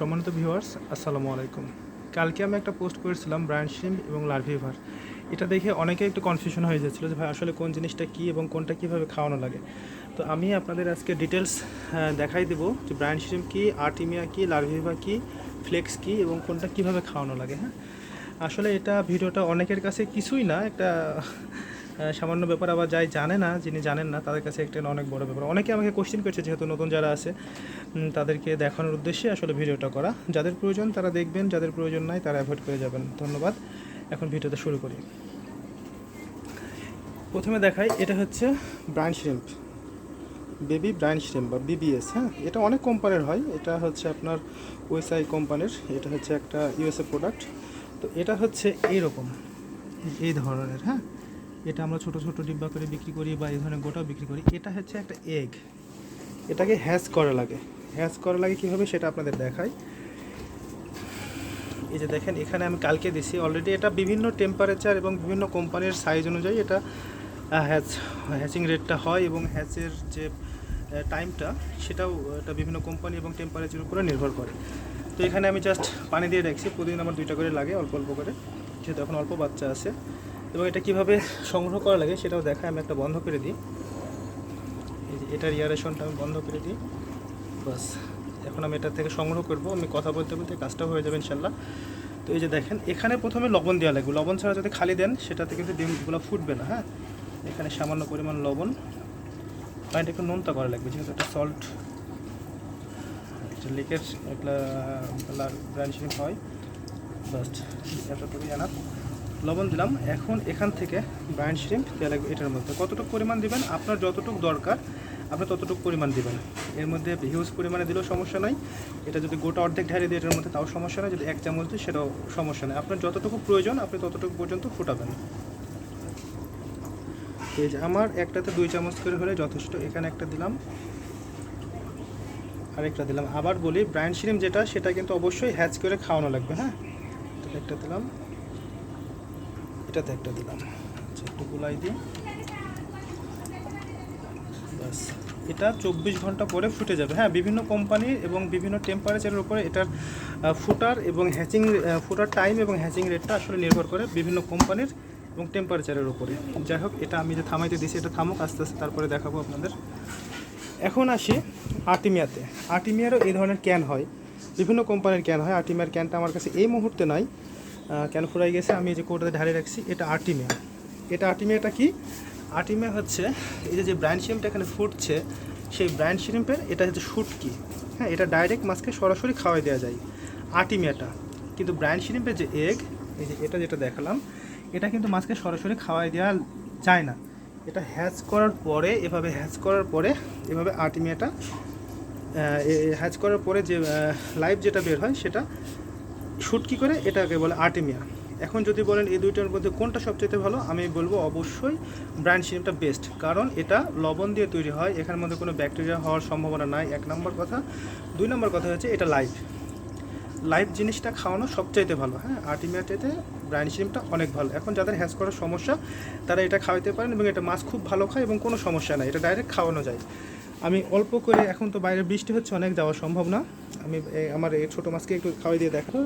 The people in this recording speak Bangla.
সম্মানিত ভিউয়ার্স আসসালামু আলাইকুম। কালকে আমি একটা পোস্ট করেছিলাম ব্র্যান্ড শিম এবং লার্ভিভার এটা দেখে অনেকে একটু কনফিউশন হয়ে যাচ্ছিল যে ভাই আসলে কোন জিনিসটা কী এবং কোনটা কীভাবে খাওয়ানো লাগে। তো আমি আপনাদের আজকে ডিটেলস দেখাই দেবো যে ব্র্যান্ড শিম কী আর্টিমিয়া কী লার্ভিভা কী ফ্লেক্স কী এবং কোনটা কীভাবে খাওয়ানো লাগে হ্যাঁ? আসলে এটা ভিডিওটা অনেকের কাছে কিছুই না, একটা সামান্য ব্যাপার আবার যাই জানে না, যিনি জানেন না, তাদের কাছে একটা অনেক বড় ব্যাপার। অনেকে আমাকে কোশ্চেন করছে, যেহেতু নতুন যারা আছে তাদেরকে দেখানোর উদ্দেশ্যে আসলে ভিডিওটা করা। যাদের প্রয়োজন তারা দেখবেন, যাদের প্রয়োজন নাই তারা অ্যাভয়েড করে যাবেন। ধন্যবাদ। এখন ভিডিওটা শুরু করি। প্রথমে দেখাই, এটা হচ্ছে brine shrimp. Baby brine shrimp বা বিবিএস হ্যাঁ? এটা অনেক কোম্পানির হয়। এটা হচ্ছে আপনার ওয়েসআই কোম্পানির এটা হচ্ছে একটা ইউএসএ প্রোডাক্ট তো এটা হচ্ছে এইরকম, এই ধরনের হ্যাঁ? এটা আমরা ছোট ছোট ডিব্বা করে বিক্রি করি বা এই ধরনের গোটাও বিক্রি করি, এটা হচ্ছে একটা এগ এটাকে হ্যাচ করা লাগে। হ্যাচ করা লাগে কীভাবে সেটা আপনাদের দেখাই। এই যে দেখেন, এখানে আমি কালকে দিছি। অলরেডি এটা বিভিন্ন টেম্পারেচার এবং বিভিন্ন কোম্পানির সাইজ অনুযায়ী এটা হ্যাচ হ্যাচিং রেটটা হয় এবং হ্যাচের যে টাইমটা সেটাও এটা বিভিন্ন কোম্পানি এবং টেম্পারেচারের উপরে নির্ভর করে। তো এখানে আমি জাস্ট পানি দিয়ে রাখছি। প্রতিদিন আমার দুইটা করে লাগে, অল্প অল্প করে। যেহেতু এখন অল্প বাচ্চা আছে। এবং এটা কীভাবে সংগ্রহ করা লাগে সেটাও দেখায়, আমি একটা বন্ধ করে দিই। এই যে এটার ইয়ারেশনটা আমি বন্ধ করে দিই। বাস, এখন আমি এটা থেকে সংগ্রহ করব। আমি কথা বলতে বলতে কাজটা হয়ে যাবে ইনশাল্লাহ। তো এই যে দেখেন, এখানে প্রথমে লবণ দেওয়া লাগবে। লবণ ছাড়া যদি খালি দেন, সেটাতে কিন্তু ডিমগুলো ফুটবে না হ্যাঁ? এখানে সামান্য পরিমাণ লবণ। পানিটা একটু নোনতা করা লাগবে, যেহেতু একটা সল্ট লিকের একটা ব্রাঞ্চিং হয়। বাস্ট এতটুকু জানার। লবণ দিলাম। এখন এখান থেকে ব্রাইন শ্রিম্প লাগবে এটার মধ্যে। কতটুকু পরিমাণ দিবেন? আপনার যতটুকু দরকার আপনি ততটুকু পরিমাণ দিবেন। এর মধ্যে হিউজ পরিমাণে দিলেও সমস্যা নাই। এটা যদি গোটা অর্ধেক ঢালি দিয়ে এটার মধ্যে তাও সমস্যা নেই। যদি এক চামচ দিই, সেটাও সমস্যা নেই। আপনার যতটুকু প্রয়োজন, আপনি ততটুকু পর্যন্ত ফুটাবেন। এই যে আমার একটাতে দুই চামচ করে হলে যথেষ্ট। এখানে একটা দিলাম, আরেকটা দিলাম। আবার বলি ব্রাইন শ্রিম যেটা, সেটা কিন্তু অবশ্যই হ্যাচ করে খাওয়ানো লাগবে হ্যাঁ? একটা দিলাম। এটাতে একটা দিলাম। আচ্ছা একটু গুলাই দিই। ব্যাস, এটা চব্বিশ ঘণ্টা পরে ফুটে যাবে। হ্যাঁ বিভিন্ন কোম্পানির এবং বিভিন্ন টেম্পারেচারের উপরে এটার ফুটার এবং হ্যাচিং ফুটার টাইম এবং হ্যাচিং রেটটা আসলে নির্ভর করে বিভিন্ন কোম্পানির এবং টেম্পারেচারের উপরে। যাই হোক, এটা আমি যে থামাইতে দিছি, এটা থামুক, আস্তে আস্তে তারপরে দেখাবো আপনাদের। এখন আসি আর্টিমিয়াতে। আর্টিমিয়ারও এই ধরনের ক্যান হয়। বিভিন্ন কোম্পানির ক্যান হয়। আর্টিমিয়ার ক্যানটা আমার কাছে এই মুহূর্তে নাই। ক্যান ফুরাই গেছে? আমি এই যে কোটাতে ঢালে রাখছি, এটা আর্টিমিয়া এটা আর্টিমিয়াটা কি? আর্টিমিয়া হচ্ছে এই যে ব্র্যান্ড শিম্পটা এখানে ফুটছে, সেই ব্র্যান্ড শিম্পের এটা হচ্ছে শুটকি। হ্যাঁ এটা ডাইরেক্ট মাছকে সরাসরি খাওয়াই দেওয়া যায় আর্টিমিয়াটা কিন্তু ব্র্যান্ড শিম্পের যে এগ এই যে এটা যেটা দেখালাম, এটা কিন্তু মাছকে সরাসরি খাওয়াই দেওয়া যায় না। এটা হ্যাচ করার পরে, এভাবে হ্যাচ করার পরে, এভাবে আর্টিমিয়াটা হ্যাচ করার পরে যে লাইভ যেটা বের হয়, সেটা শুটকি করে এটাকে বলে আর্টিমিয়া। এখন যদি বলেন এই দুইটার মধ্যে কোনটা সবচেয়ে ভালো, আমি বলব অবশ্যই ব্র্যান্ড সিমটা বেস্ট কারণ এটা লবণ দিয়ে তৈরি হয় এখানের মধ্যে কোনো ব্যাকটেরিয়া হওয়ার সম্ভাবনা নাই, এক নম্বর কথা। দুই নম্বর কথা হচ্ছে এটা লাইভ লাইভ জিনিসটা খাওয়ানো সবচাইতে ভালো হ্যাঁ? আর্টিমিয়া চাইতে ব্রাইন সিমটা অনেক ভালো। এখন যাদের হ্যাজ করার সমস্যা, তারা এটা খাওয়াতে পারেন এবং এটা মাছ খুব ভালো খায় এবং কোনো সমস্যা নাই, এটা ডাইরেক্ট খাওয়ানো যায়। আমি অল্প করে, এখন তো বাইরে বৃষ্টি হচ্ছে, অনেক যাওয়া সম্ভব না। আমি আমার এই ছোটো মাছকে একটু খাওয়াই দিয়ে দেখা